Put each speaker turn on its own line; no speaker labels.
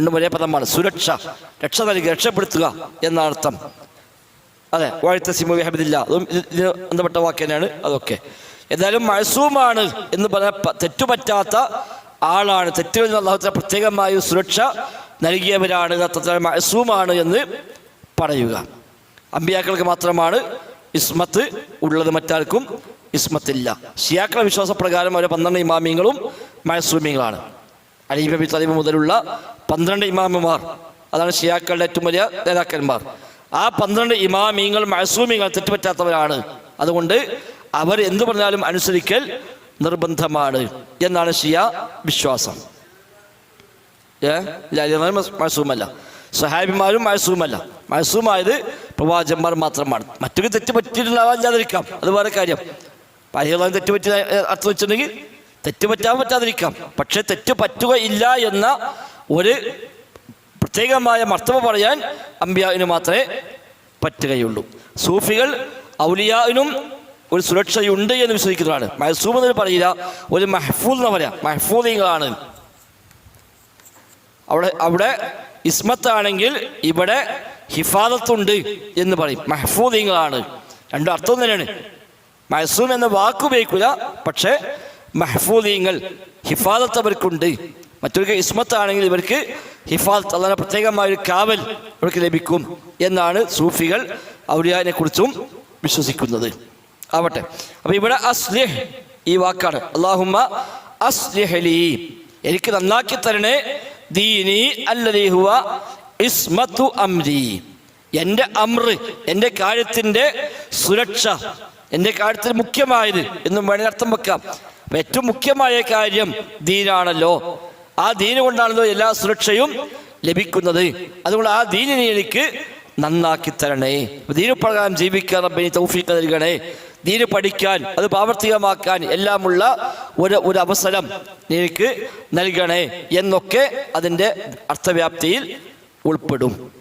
രണ്ടും ഒരേ പദമാണ്. സുരക്ഷ. രക്ഷ നൽകുക രക്ഷപ്പെടുത്തുക എന്നാണ് അർത്ഥം അതെ വാഴ്ത്ത സിമു ഹബിദില്ല അതും ഇത് ഇതിന് ബന്ധപ്പെട്ട വാക്ക് തന്നെയാണ് അതൊക്കെ. എന്തായാലും മഴസൂമാണ് എന്ന് പറഞ്ഞ തെറ്റുപറ്റാത്ത ആളാണ്. തെറ്റുകളിൽ അള്ളാഹുത്തിന് പ്രത്യേകമായ സുരക്ഷ നൽകിയവരാണ്. അത്ര മഴസൂമാണ് എന്ന് പറയുക. അമ്പിയാക്കൾക്ക് മാത്രമാണ് ഇസ്മത്ത് ഉള്ളത്. മറ്റാർക്കും ഇസ്മത്തില്ല. ഷിയാക്കളെ വിശ്വാസപ്രകാരം അവരെ പന്ത്രണ്ട് ഇമാമിയങ്ങളും മഴസൂമിയങ്ങളാണ് അലി നബി തലീബ് മുതലുള്ള പന്ത്രണ്ട് ഇമാമിമാർ. അതാണ് ഷിയാക്കളുടെ ഏറ്റവും വലിയ നേതാക്കന്മാർ. ആ പന്ത്രണ്ട് ഇമാമിങ്ങൾ മഴസൂമിങ്ങൾ തെറ്റുപറ്റാത്തവരാണ്. അതുകൊണ്ട് അവർ എന്തു പറഞ്ഞാലും അനുസരിക്കൽ നിർബന്ധമാണ് എന്നാണ് ഷിയ വിശ്വാസം. മഴസൂമല്ല സഹാബിമാരും മഴസൂമല്ല മഴസൂമായത് പ്രവാചകന്മാർ മാത്രമാണ്. മറ്റൊരു തെറ്റ് പറ്റിയിട്ടുണ്ടാവാതിരിക്കാം അത് വേറെ കാര്യം. പരിഹാരം തെറ്റുപറ്റി അർത്ഥം വെച്ചിട്ടുണ്ടെങ്കിൽ തെറ്റ് പറ്റാൻ പറ്റാതിരിക്കാം. പക്ഷെ തെറ്റ് പറ്റുകയില്ല എന്ന ഒരു പ്രത്യേകമായ മർത്തവ പറയാൻ അമ്പിയാവിന് മാത്രമേ പറ്റുകയുള്ളൂ. സൂഫികൾ ഔലിയാവിനും ഒരു സുരക്ഷയുണ്ട് എന്ന് വിശ്വസിക്കുന്നതാണ് മഹസൂം എന്ന് പറയില്ല ഒരു മഹഫൂൽ എന്ന് പറയാം. മഹഫൂദികളാണ് അവിടെ അവിടെ ഇസ്മത്താണെങ്കിൽ ഇവിടെ ഹിഫാദത്തുണ്ട് എന്ന് പറയും. മഹഫൂദിങ്ങളാണ്. രണ്ടും അർത്ഥം തന്നെയാണ്. മഹസൂം എന്ന വാക്ക് ഉപയോഗിക്കില്ല പക്ഷേ മഹഫൂദീങ്ങൾ ഹിഫാദത്ത് അവർക്കുണ്ട്. മറ്റൊരു ഇസ്മത്താണെങ്കിൽ ഇവർക്ക് ഹിഫാദത്ത് അല്ലാതെ പ്രത്യേകമായ ഒരു കാവൽ ഇവർക്ക് ലഭിക്കും എന്നാണ് സൂഫികൾ ഔലിയാനെ കുറിച്ചും വിശ്വസിക്കുന്നത്. ആവട്ടെ. അപ്പോൾ ഇവിടെ അസ്ലിഹ് ഈ വാക്കാണ്. അള്ളാഹുമ്മ അസ്ലിഹലി എനിക്ക് നന്നാക്കി തരണേ ദീനി അല്ലദീ ഹുവ ഇസ്മത്തു അംരി. എന്റെ അമ്ര് എന്റെ കാര്യത്തിന്റെ സുരക്ഷ എന്റെ കാര്യത്തിൽ മുഖ്യമായത് എന്നും വേണമെങ്കിൽ അർത്ഥം വെക്കാം. ഏറ്റവും മുഖ്യമായ കാര്യം ദീനാണല്ലോ. ആ ദീന് കൊണ്ടാണല്ലോ എല്ലാ സുരക്ഷയും ലഭിക്കുന്നത്. അതുകൊണ്ട് ആ ദീനിനെ എനിക്ക് നന്നാക്കി തരണേ. ദീന പ്രകാരം ജീവിക്കാൻ റബ്ബിന് തൗഫീക്ക് നൽകണേ. ദീന പഠിക്കാൻ അത് പ്രാവർത്തികമാക്കാൻ എല്ലാമുള്ള ഒരു ഒരു അവസരം എനിക്ക് നൽകണേ എന്നൊക്കെ അതിന്റെ അർത്ഥവ്യാപ്തിയിൽ ഉൾപ്പെടും.